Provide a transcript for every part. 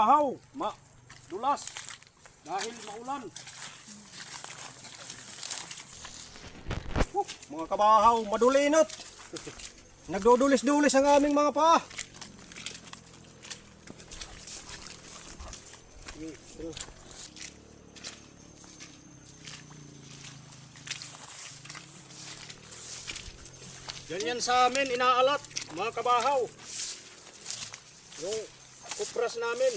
Ahaw, ma, dulas, dahil maulan. Woo, mga kabahaw, madulinot. Nagdudulis-dulis ang aming mga paa. Ganyan sa amin, inaalat, mga kabahaw. Yung kupras namin.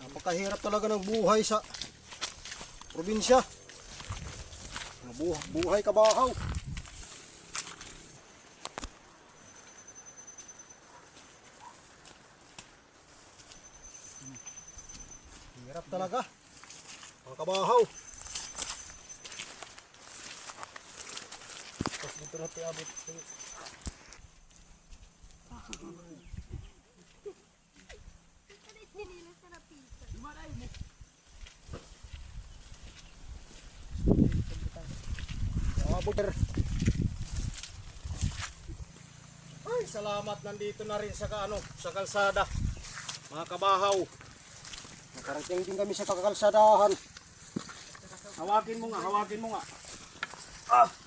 Napakahirap talaga ng buhay sa probinsya. Buhay, buhay kabahaw. Hirap talaga. Mga kabahaw. Tapos dito natin abot. Abot. Ay, salamat nandito na rin sa ano, sa kalsada. Mga kabahaw. Nakarating din kami sa kakalsadahan. Hawagin mo nga, hawagin mo nga. Ah!